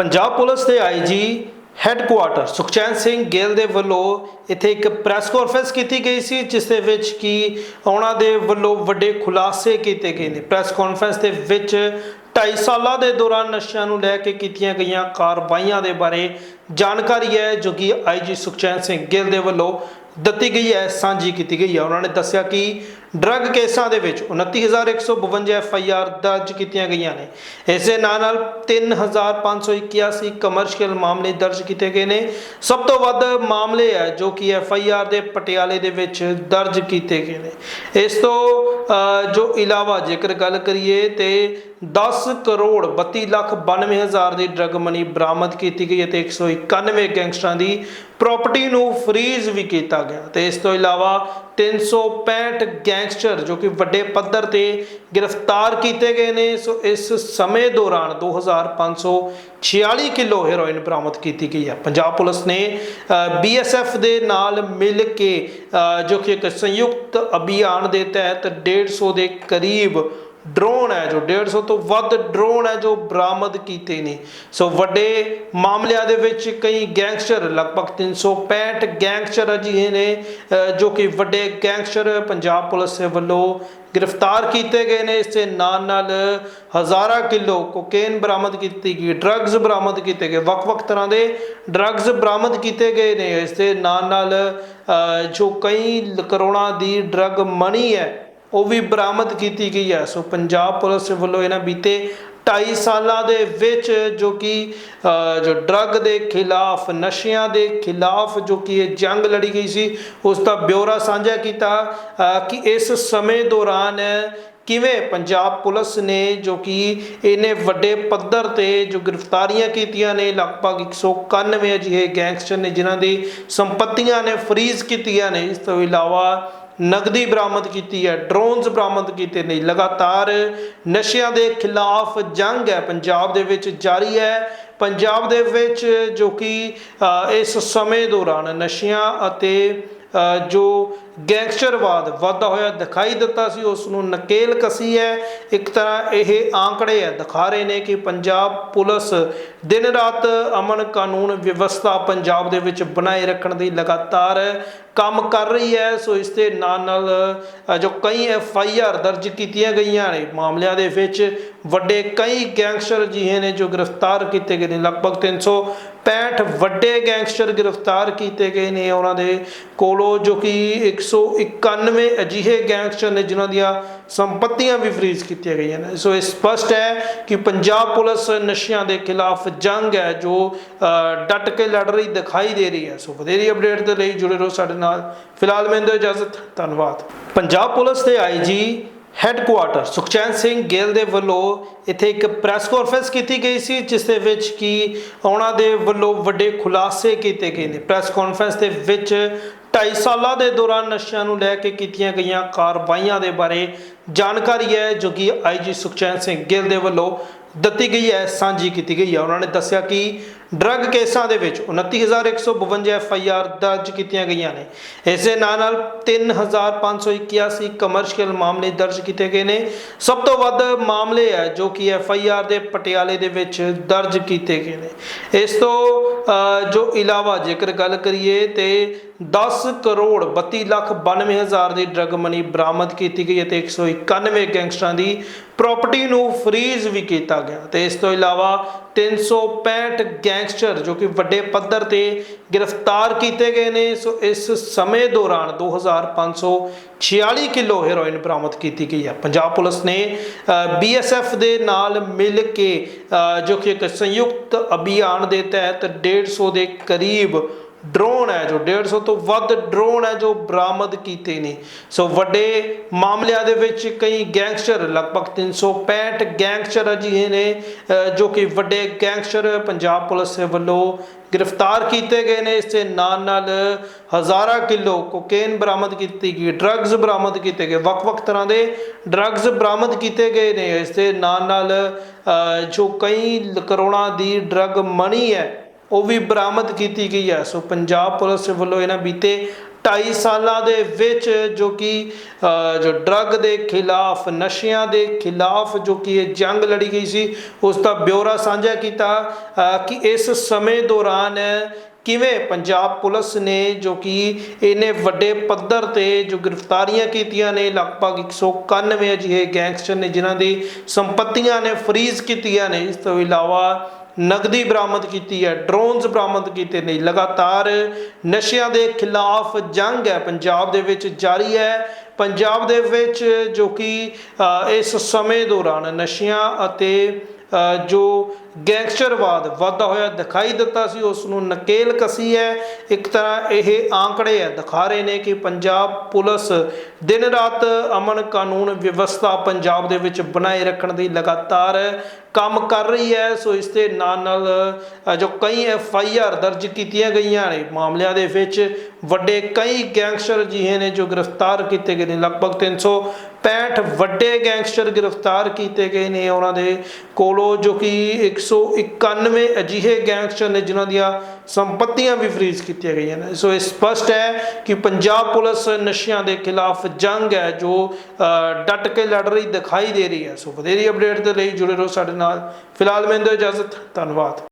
Punjab police ਦੇ IG headquarter Sukhchain Singh Gill ਦੇ ਵੱਲੋਂ ਇੱਥੇ ਇੱਕ ਪ੍ਰੈਸ ਕਾਨਫਰੰਸ ਕੀਤੀ ਗਈ ਸੀ, ਜਿਸ ਦੇ ਵਿੱਚ ਕਿ ਉਹਨਾਂ ਦੇ ਵੱਲੋਂ ਵੱਡੇ ਖੁਲਾਸੇ ਕੀਤੇ ਗਏ ਨੇ। ਪ੍ਰੈਸ ਕਾਨਫਰੰਸ ਦੇ ਵਿੱਚ 2.5 ਸਾਲਾਂ ਦੇ ਦੌਰਾਨ ਨਸ਼ਿਆਂ ਨੂੰ ਲੈ ਕੇ ਕੀਤੀਆਂ ਗਈਆਂ ਕਾਰਵਾਈਆਂ ਦੇ ਬਾਰੇ ਜਾਣਕਾਰੀ ਹੈ, ਜੋ ਕਿ ਆਈਜੀ ਸੁਖਚੈਨ ਸਿੰਘ ਗਿੱਲ ਦੇ ਵੱਲੋਂ ਦਿੱਤੀ ਗਈ ਹੈ, ਸਾਂਝੀ ਕੀਤੀ ਗਈ ਹੈ। ਉਹਨਾਂ ਨੇ ਦੱਸਿਆ ਕਿ ਡਰੱਗ ਕੇਸਾਂ ਦੇ ਵਿੱਚ 29152 ਐਫ ਆਈ ਆਰ ਦਰਜ ਕੀਤੀਆਂ ਗਈਆਂ ਨੇ। ਇਸ ਦੇ ਨਾਲ ਨਾਲ 3581 ਕਮਰਸ਼ੀਅਲ ਮਾਮਲੇ ਦਰਜ ਕੀਤੇ ਗਏ ਨੇ। ਸਭ ਤੋਂ ਵੱਧ ਮਾਮਲੇ ਹੈ ਜੋ ਕਿ ਐਫ ਆਈ ਆਰ ਦੇ ਪਟਿਆਲੇ ਦੇ ਵਿੱਚ ਦਰਜ ਕੀਤੇ ਗਏ ਨੇ। ਇਸ ਤੋਂ ਜੋ ਇਲਾਵਾ ਜੇਕਰ ਗੱਲ ਕਰੀਏ ਤੇ 10 ਕਰੋੜ 32 ਲੱਖ 92 ਹਜ਼ਾਰ ਦੀ ਡਰੱਗ ਮਨੀ ਬਰਾਮਦ ਕੀਤੀ ਗਈ ਹੈ ਤੇ 191 ਗੈਂਗਸਟਰਾਂ ਦੀ ਪ੍ਰਾਪਰਟੀ ਨੂੰ ਫ੍ਰੀਜ਼ ਵੀ ਕੀਤਾ ਗਿਆ। ਤੇ ਇਸ ਤੋਂ ਇਲਾਵਾ 365 ਗੈਂਗਸਟਰ ਜੋ ਕਿ ਵੱਡੇ ਪੱਧਰ ਤੇ ਗ੍ਰਿਫਤਾਰ ਕੀਤੇ ਗਏ ਨੇ ਸੋ ਇਸ ਸਮੇਂ ਦੌਰਾਨ 2546 ਕਿਲੋ ਹੈਰੋਇਨ ਬਰਾਮਦ ਕੀਤੀ ਗਈ ਹੈ। ਪੰਜਾਬ ਪੁਲਿਸ ਨੇ ਬੀਐਸਐਫ ਦੇ ਨਾਲ ਮਿਲ ਕੇ ਅ, ਜੋ ਕਿ ਇੱਕ ਸੰਯੁਕਤ ਅਭਿਆਨ ਦੇ ਤਹਿਤ 150 ਦੇ ਕਰੀਬ ਡਰੋਨ ਹੈ ਜੋ 150 ਤੋਂ ਵੱਧ ਡਰੋਨ ਹੈ ਜੋ ਬਰਾਮਦ ਕੀਤੇ ਨੇ। ਸੋ ਵੱਡੇ ਮਾਮਲਿਆਂ ਦੇ ਵਿੱਚ ਕਈ ਗੈਂਗਸਟਰ, ਲਗਭਗ 365 ਗੈਂਗਸਟਰ ਅਜਿਹੇ ਨੇ ਜੋ ਕਿ ਵੱਡੇ ਗੈਂਗਸਟਰ ਪੰਜਾਬ ਪੁਲਿਸ ਦੇ ਵੱਲੋਂ ਗ੍ਰਿਫਤਾਰ ਕੀਤੇ ਗਏ ਨੇ। ਇਸ ਦੇ ਨਾਲ ਨਾਲ ਹਜ਼ਾਰਾਂ ਕਿਲੋ ਕੋਕੇਨ ਬਰਾਮਦ ਕੀਤੀ ਗਈ ਡਰੱਗਸ ਬਰਾਮਦ ਕੀਤੇ ਗਏ, ਵੱਖ-ਵੱਖ ਤਰ੍ਹਾਂ ਦੇ ਡਰੱਗਸ ਬਰਾਮਦ ਕੀਤੇ ਗਏ ਨੇ। ਇਸ ਦੇ ਨਾਲ ਨਾਲ ਜੋ ਕਈ ਕਰੋੜਾਂ ਦੀ ਡਰੱਗ ਮਣੀ ਹੈ ਉਹ ਵੀ ਬਰਾਮਦ ਕੀਤੀ ਗਈ ਹੈ। ਸੋ ਪੰਜਾਬ ਪੁਲਿਸ ਵੱਲੋਂ ਇਹਨਾਂ ਬੀਤੇ 2.5 ਸਾਲਾਂ ਦੇ ਵਿੱਚ ਜੋ ਕਿ ਜੋ ਡਰੱਗ ਦੇ ਖਿਲਾਫ, ਨਸ਼ਿਆਂ ਦੇ ਖਿਲਾਫ ਜੋ ਕਿ ਇਹ ਜੰਗ ਲੜੀ ਗਈ ਸੀ, ਉਸ ਦਾ ਬਿਊਰਾ ਸਾਂਝਾ ਕੀਤਾ ਕਿ ਇਸ ਸਮੇਂ ਦੌਰਾਨ ਕਿਵੇਂ ਪੰਜਾਬ ਪੁਲਿਸ ਨੇ ਜੋ ਕਿ ਇਹਨੇ ਵੱਡੇ ਪੱਧਰ ਤੇ ਜੋ ਗ੍ਰਿਫਤਾਰੀਆਂ ਕੀਤੀਆਂ ਨੇ, ਲਗਭਗ 191 ਅਜਿਹੇ ਗੈਂਗਸਟਰ ਨੇ ਜਿਨ੍ਹਾਂ ਦੀ ਸੰਪਤੀਆਂ ਨੇ ਫਰੀਜ਼ ਕੀਤੀਆਂ ਨੇ। ਇਸ ਤੋਂ ਇਲਾਵਾ ਨਗਦੀ ਬਰਾਮਦ ਕੀਤੀ ਹੈ ਡਰੋਨਸ ਬਰਾਮਦ ਕੀਤੇ ਨੇ, ਲਗਾਤਾਰ ਨਸ਼ਿਆਂ ਦੇ ਖਿਲਾਫ ਜੰਗ ਹੈ, ਪੰਜਾਬ ਦੇ ਵਿੱਚ ਜਾਰੀ ਹੈ। ਪੰਜਾਬ ਦੇ ਵਿੱਚ ਜੋ ਕਿ ਇਸ ਸਮੇਂ ਦੌਰਾਨ ਨਸ਼ਿਆਂ ਅਤੇ ਜੋ ਗੈਂਗਸਟਰਵਾਦ ਵਾਧਾ ਹੋਇਆ ਦਿਖਾਈ ਦਿੱਤਾ ਸੀ ਉਸ ਨੂੰ ਨਕੇਲ ਕਸੀ ਹੈ। ਇੱਕ ਤਰ੍ਹਾਂ ਇਹ ਆંકੜੇ ਹੈ, ਦਿਖਾ ਰਹੇ ਨੇ ਕਿ ਪੰਜਾਬ ਪੁਲਿਸ ਦਿਨ ਰਾਤ ਅਮਨ ਕਾਨੂੰਨ ਵਿਵਸਥਾ ਪੰਜਾਬ ਦੇ ਵਿੱਚ ਬਣਾਏ ਰੱਖਣ ਦੀ ਲਗਾਤਾਰ ਕੰਮ ਕਰ ਰਹੀ ਹੈ। ਸੋ ਇਸ ਦੇ ਨਾਲ ਨਾਲ ਜੋ ਕਈ ਐਫ ਆਈ ਆਰ ਦਰਜ ਕੀਤੀਆਂ ਗਈਆਂ ਨੇ, ਮਾਮਲਿਆਂ ਦੇ ਵਿੱਚ ਵੱਡੇ ਕਈ ਗੈਂਗਸਟਰ ਜਿਹੇ ਨੇ ਜੋ ਗ੍ਰਿਫਤਾਰ ਕੀਤੇ ਗਏ ਨੇ। ਲਗਭਗ 365 ਵੱਡੇ ਗੈਂਗਸਟਰ ਗ੍ਰਿਫਤਾਰ ਕੀਤੇ ਗਏ ਨੇ ਉਹਨਾਂ ਦੇ ਕੋਲੋਂ ਜੋ ਕਿ 191 ਅਜਿਹੇ ਗੈਂਗਸਟਰ ਨੇ ਜਿਨ੍ਹਾਂ ਦੀਆਂ ਸੰਪਤੀਆਂ ਵੀ ਫਰੀਜ਼ ਕੀਤੀਆਂ ਗਈਆਂ ਨੇ। ਸੋ ਇਹ ਸਪਸ਼ਟ ਹੈ ਕਿ ਪੰਜਾਬ ਪੁਲਿਸ ਨਸ਼ਿਆਂ ਦੇ ਖਿਲਾਫ ਜੰਗ ਹੈ ਜੋ ਅ, ਡਟ ਕੇ ਲੜ ਰਹੀ ਦਿਖਾਈ ਦੇ ਰਹੀ ਹੈ। ਸੋ ਵਧੇਰੀ ਅਪਡੇਟ ਦੇ ਲਈ ਜੁੜੇ ਰਹੋ ਸਾਡੇ ਨਾਲ। ਫਿਲਹਾਲ ਮੈਨੂੰ ਇਜਾਜ਼ਤ ਧੰਨਵਾਦ। ਪੰਜਾਬ ਪੁਲਿਸ ਦੇ ਆਈਜੀ ਹੈੱਡਕੁਆਟਰ ਸੁਖਚੈਨ ਸਿੰਘ ਗਿੱਲ ਦੇ ਵੱਲੋਂ ਇੱਥੇ ਇੱਕ ਪ੍ਰੈਸ ਕਾਨਫਰੰਸ ਕੀਤੀ ਗਈ ਸੀ, ਜਿਸ ਦੇ ਵਿੱਚ ਕਿ ਉਹਨਾਂ ਦੇ ਵੱਲੋਂ ਵੱਡੇ ਖੁਲਾਸੇ ਕੀਤੇ ਗਏ ਨੇ। ਪ੍ਰੈਸ ਕਾਨਫਰੰਸ ਦੇ ਵਿੱਚ 2.5 ਸਾਲਾਂ ਦੇ ਦੌਰਾਨ ਨਸ਼ਿਆਂ ਨੂੰ ਲੈ ਕੇ ਕੀਤੀਆਂ ਗਈਆਂ ਕਾਰਵਾਈਆਂ ਦੇ ਬਾਰੇ ਜਾਣਕਾਰੀ ਹੈ, ਜੋ ਕਿ ਆਈਜੀ ਸੁਖਚੈਨ ਸਿੰਘ ਗਿੱਲ ਦੇ ਵੱਲੋਂ ਦਿੱਤੀ ਗਈ ਹੈ, ਸਾਂਝੀ ਕੀਤੀ ਗਈ ਹੈ। ਉਹਨਾਂ ਨੇ ਦੱਸਿਆ ਕਿ ਡਰੱਗ ਕੇਸਾਂ ਦੇ ਵਿੱਚ 29152 ਐਫ ਆਈ ਆਰ ਦਰਜ ਕੀਤੀਆਂ ਗਈਆਂ ਨੇ। ਇਸ ਦੇ ਨਾਲ ਨਾਲ 3581 ਕਮਰਸ਼ੀਅਲ ਮਾਮਲੇ ਦਰਜ ਕੀਤੇ ਗਏ ਨੇ। ਸਭ ਤੋਂ ਵੱਧ ਮਾਮਲੇ ਹੈ ਜੋ ਕਿ ਐਫ ਆਈ ਆਰ ਦੇ ਪਟਿਆਲੇ ਦੇ ਵਿੱਚ ਦਰਜ ਕੀਤੇ ਗਏ ਨੇ। ਇਸ ਤੋਂ ਜੋ ਇਲਾਵਾ ਜੇਕਰ ਗੱਲ ਕਰੀਏ ਤੇ 10 ਕਰੋੜ 32 ਲੱਖ 92 ਹਜ਼ਾਰ ਦੀ ਡਰੱਗ ਮਨੀ ਬਰਾਮਦ ਕੀਤੀ ਗਈ ਹੈ ਤੇ 191 ਗੈਂਗਸਟਰਾਂ ਦੀ ਪ੍ਰਾਪਰਟੀ ਨੂੰ ਫ੍ਰੀਜ਼ ਵੀ ਕੀਤਾ ਗਿਆ। ਤੇ ਇਸ ਤੋਂ ਇਲਾਵਾ 365 ਗੈਂਗਸਟਰ ਜੋ ਕਿ ਵੱਡੇ ਪੱਧਰ ਤੇ ਗ੍ਰਿਫਤਾਰ ਕੀਤੇ ਗਏ ਨੇ, ਸੋ ਇਸ ਸਮੇਂ ਦੌਰਾਨ 2546 ਕਿਲੋ ਹੈਰੋਇਨ ਬਰਾਮਦ ਕੀਤੀ ਗਈ ਹੈ। ਪੰਜਾਬ ਪੁਲਿਸ ਨੇ ਬੀਐਸਐਫ ਦੇ ਨਾਲ ਮਿਲ ਕੇ ਜੋ ਕਿ ਇੱਕ ਸੰਯੁਕਤ ਅਭਿਆਨ ਦੇ ਤਹਿਤ 150 ਦੇ ਕਰੀਬ ਡਰੋਨ ਹੈ ਜੋ 150 ਤੋਂ ਵੱਧ ਡਰੋਨ ਹੈ ਜੋ ਬਰਾਮਦ ਕੀਤੇ ਨੇ। ਸੋ ਵੱਡੇ ਮਾਮਲਿਆਂ ਦੇ ਵਿੱਚ ਕਈ ਗੈਂਗਸਟਰ, ਲਗਭਗ 365 ਗੈਂਗਸਟਰ ਅਜਿਹੇ ਨੇ ਜੋ ਕਿ ਵੱਡੇ ਗੈਂਗਸਟਰ ਪੰਜਾਬ ਪੁਲਿਸ ਵੱਲੋਂ ਗ੍ਰਿਫਤਾਰ ਕੀਤੇ ਗਏ ਨੇ। ਇਸ ਦੇ ਨਾਲ ਨਾਲ ਹਜ਼ਾਰਾਂ ਕਿਲੋ ਕੋਕੇਨ ਬਰਾਮਦ ਕੀਤੀ ਗਈ ਡਰੱਗਸ ਬਰਾਮਦ ਕੀਤੇ ਗਏ, ਵੱਖ-ਵੱਖ ਤਰ੍ਹਾਂ ਦੇ ਡਰੱਗਸ ਬਰਾਮਦ ਕੀਤੇ ਗਏ ਨੇ। ਇਸ ਦੇ ਨਾਲ ਨਾਲ ਜੋ ਕਈ ਕਰੋੜਾਂ ਦੀ ਡਰੱਗ ਮਣੀ ਹੈ ਉਹ ਵੀ ਬਰਾਮਦ ਕੀਤੀ ਗਈ ਹੈ। ਸੋ ਪੰਜਾਬ ਪੁਲਿਸ ਵੱਲੋਂ ਇਹਨਾਂ ਬੀਤੇ 2.5 ਸਾਲਾਂ ਦੇ ਵਿੱਚ ਜੋ ਕਿ ਜੋ ਡਰੱਗ ਦੇ ਖਿਲਾਫ, ਨਸ਼ਿਆਂ ਦੇ ਖਿਲਾਫ ਜੋ ਕਿ ਇਹ ਜੰਗ ਲੜੀ ਗਈ ਸੀ, ਉਸ ਦਾ ਬਿਊਰਾ ਸਾਂਝਾ ਕੀਤਾ ਕਿ ਇਸ ਸਮੇਂ ਦੌਰਾਨ ਕਿਵੇਂ ਪੰਜਾਬ ਪੁਲਿਸ ਨੇ ਜੋ ਕਿ ਇਹਨੇ ਵੱਡੇ ਪੱਧਰ ਤੇ ਜੋ ਗ੍ਰਿਫਤਾਰੀਆਂ ਕੀਤੀਆਂ ਨੇ, ਲਗਭਗ 191 ਅਜਿਹੇ ਗੈਂਗਸਟਰ ਨੇ ਜਿਨ੍ਹਾਂ ਦੀ ਸੰਪਤੀਆਂ ਨੇ ਫਰੀਜ਼ ਕੀਤੀਆਂ ਨੇ। ਇਸ ਤੋਂ ਇਲਾਵਾ ਨਗਦੀ ਬਰਾਮਦ ਕੀਤੀ ਹੈ ਡਰੋਨਸ ਬਰਾਮਦ ਕੀਤੇ ਨੇ ਲਗਾਤਾਰ ਨਸ਼ਿਆਂ ਦੇ ਖਿਲਾਫ ਜੰਗ ਹੈ ਪੰਜਾਬ ਦੇ ਵਿੱਚ ਜਾਰੀ ਹੈ। ਪੰਜਾਬ ਦੇ ਵਿੱਚ ਜੋ ਕਿ ਅ, ਇਸ ਸਮੇਂ ਦੌਰਾਨ ਨਸ਼ਿਆਂ ਅਤੇ ਜੋ ਗੈਂਗਸਟਰਵਾਦ ਵਾਧਾ ਹੋਇਆ ਦਿਖਾਈ ਦਿੱਤਾ ਸੀ ਉਸ ਨੂੰ ਨਕੇਲ ਕਸੀ ਹੈ। ਇੱਕ ਤਰ੍ਹਾਂ ਇਹ ਆંકੜੇ ਹੈ, ਦਿਖਾ ਰਹੇ ਨੇ ਕਿ ਪੰਜਾਬ ਪੁਲਿਸ ਦਿਨ ਰਾਤ ਅਮਨ ਕਾਨੂੰਨ ਵਿਵਸਥਾ ਪੰਜਾਬ ਦੇ ਵਿੱਚ ਬਣਾਏ ਰੱਖਣ ਦੀ ਲਗਾਤਾਰ ਕੰਮ ਕਰ ਰਹੀ ਹੈ। ਸੋ ਇਸ ਦੇ ਨਾਲ ਨਾਲ ਜੋ ਕਈ ਐਫ ਆਈ ਆਰ ਦਰਜ ਕੀਤੀਆਂ ਗਈਆਂ ਨੇ ਮਾਮਲਿਆਂ ਦੇ ਵਿੱਚ, ਵੱਡੇ ਕਈ ਗੈਂਗਸਟਰ ਜਿਹੇ ਨੇ ਜੋ ਗ੍ਰਿਫਤਾਰ ਕੀਤੇ ਗਏ ਨੇ। ਲਗਭਗ 365 ਵੱਡੇ ਗੈਂਗਸਟਰ ਗ੍ਰਿਫਤਾਰ ਕੀਤੇ ਗਏ ਨੇ ਉਹਨਾਂ ਦੇ ਕੋਲੋਂ ਜੋ ਕਿ 191 ਅਜਿਹੇ ਗੈਂਗਸਟਰ ਨੇ ਜਿਨ੍ਹਾਂ ਦੀਆਂ ਸੰਪਤੀਆਂ ਵੀ ਫਰੀਜ਼ ਕੀਤੀਆਂ ਗਈਆਂ ਨੇ। ਸੋ ਇਹ ਸਪਸ਼ਟ ਹੈ ਕਿ ਪੰਜਾਬ ਪੁਲਿਸ ਨਸ਼ਿਆਂ ਦੇ ਖਿਲਾਫ ਜੰਗ ਹੈ ਜੋ ਅ, ਡਟ ਕੇ ਲੜ ਰਹੀ ਦਿਖਾਈ ਦੇ ਰਹੀ ਹੈ। ਸੋ ਵਧੇਰੀ ਅਪਡੇਟ ਦੇ ਲਈ ਜੁੜੇ ਰਹੋ ਸਾਡੇ ਨਾਲ। ਫਿਲਹਾਲ ਮੈਨੂੰ ਇਜਾਜ਼ਤ ਧੰਨਵਾਦ।